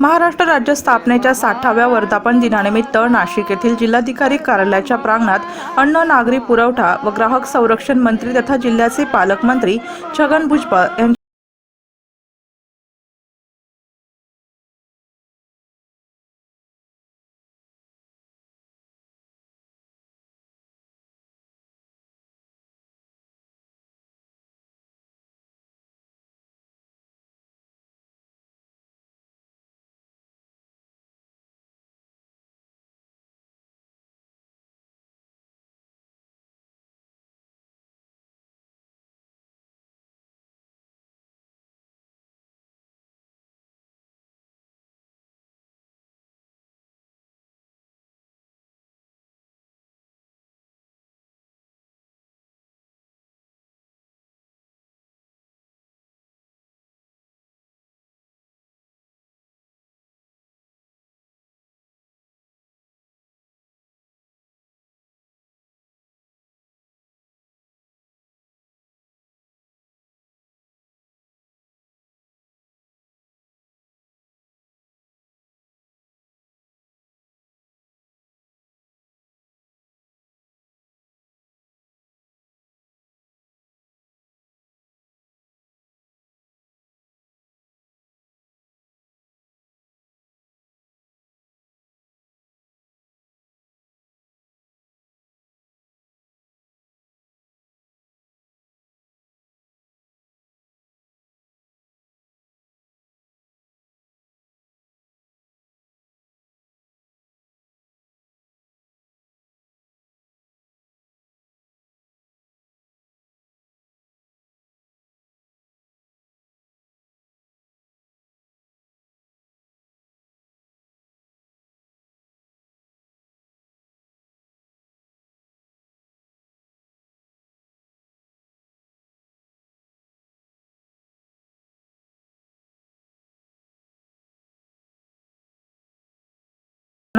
महाराष्ट्र राज्य स्थापनेच्या साठाव्या वर्धापन दिनानिमित्त नाशिक येथील जिल्हाधिकारी कार्यालयाच्या प्रांगणात अन्न नागरी पुरवठा व ग्राहक संरक्षण मंत्री तथा जिल्ह्याचे पालकमंत्री छगन भुजबळ यांच्या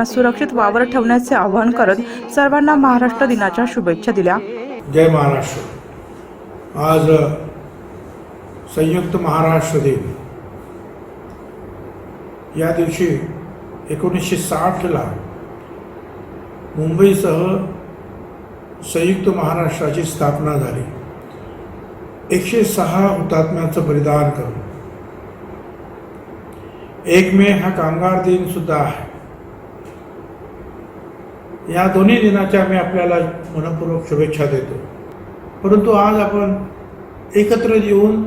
सुरक्षित वावर ठेवण्याचे आवाहन करत सर्वांना महाराष्ट्र दिनाच्या शुभेच्छा दिल्या. जय महाराष्ट्र. आज संयुक्त महाराष्ट्र दिन. या दिवशी एकोणीसशे साठला मुंबईसह संयुक्त महाराष्ट्राची स्थापना झाली. एकशे सहा हुतात्म्याचं बलिदान करून. एक मे हा कामगार दिन सुद्धा आहे. या दोन्ही दिनाच्या मी आपल्याला मनपूर्वक शुभेच्छा देतो. परंतु आज आपण एकत्र येऊन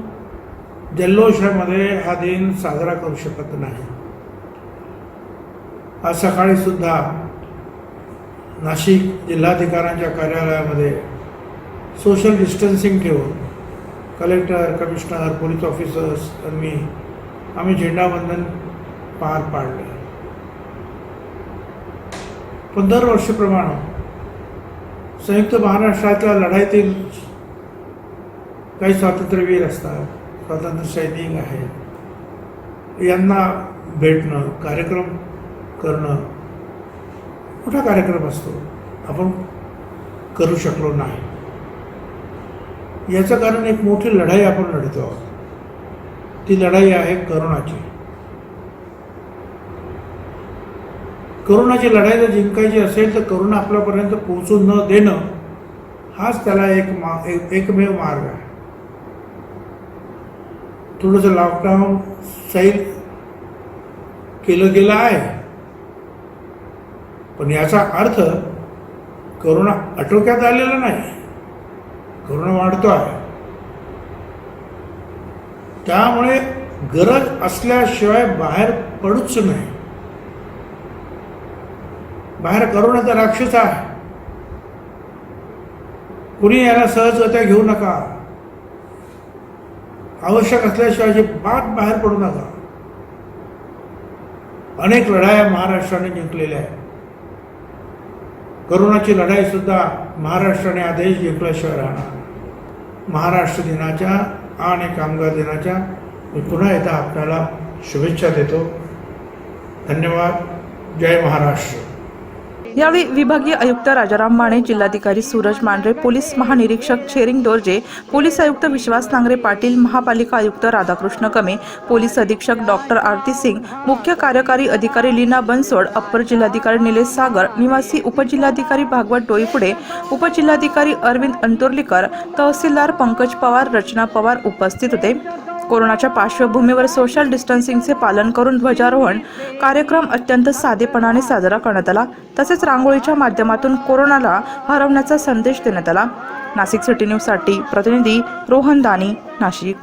जल्लोषामध्ये हा दिन साजरा करू शकत नाही. आज सकाळी सुद्धा नाशिक जिल्हाधिकाऱ्यांच्या कार्यालयामध्ये सोशल डिस्टन्सिंग ठेवून कलेक्टर कमिशनर पोलीस ऑफिसर्स आणि आम्ही झेंडावंदन पार पाडले. पण दरवर्षीप्रमाणे संयुक्त महाराष्ट्रातल्या लढाईतील काही स्वातंत्र्यवीर असतात. स्वातंत्र्य सैनिक आहेत. यांना भेटणं कार्यक्रम करणं मोठा कार्यक्रम असतो. आपण करू शकलो नाही. याचं कारण एक मोठी लढाई आपण लढतो आहोत. ती लढाई आहे करोनाची. करोनाची लढाई जर जिंकायची असेल तर करोना आपल्यापर्यंत पोहोचू न देणं हाच त्याला एक मा एक एकमेव मार्ग आहे. थोडंसं लॉकडाऊन सैल केलं गेलं आहे. पण याचा अर्थ करोना आटोक्यात आलेला नाही. करोना वाढतो आहे त्यामुळे गरज असल्याशिवाय बाहेर पडूच नाही. बाहेर करोनाचा राक्षस आहे. कुणी याला सहजगत्या घेऊ नका. आवश्यक असल्याशिवाय बात बाहेर पडू नका. अनेक लढाया महाराष्ट्राने जिंकलेल्या आहेत. करोनाची लढाई सुद्धा महाराष्ट्राने आदेश जिंकल्याशिवाय राहणार महाराष्ट्र दिनाच्या आणि कामगार दिनाच्या मी पुन्हा एकदा आपल्याला शुभेच्छा देतो. धन्यवाद. जय महाराष्ट्र. यावेळी विभागीय आयुक्त राजाराम माने जिल्हाधिकारी सूरज मांढरे पोलीस महानिरीक्षक छेरिंग दोर्जे पोलीस आयुक्त विश्वास नांगरे पाटील महापालिका आयुक्त राधाकृष्ण कमे पोलीस अधीक्षक डॉक्टर आरती सिंग मुख्य कार्यकारी अधिकारी लीना बनसोड अप्पर जिल्हाधिकारी निलेश सागर निवासी उपजिल्हाधिकारी भागवत डोईपुडे उपजिल्हाधिकारी अरविंद अंतुर्लीकर तहसीलदार पंकज पवार रचना पवार उपस्थित होते. कोरोनाच्या पार्श्वभूमीवर सोशल डिस्टन्सिंगचे पालन करून ध्वजारोहण कार्यक्रम अत्यंत साधेपणाने साजरा करण्यात आला. तसेच रांगोळीच्या माध्यमातून कोरोनाला हरवण्याचा संदेश देण्यात आला. नाशिक सिटी न्यूजसाठी प्रतिनिधी रोहन दानी नाशिक.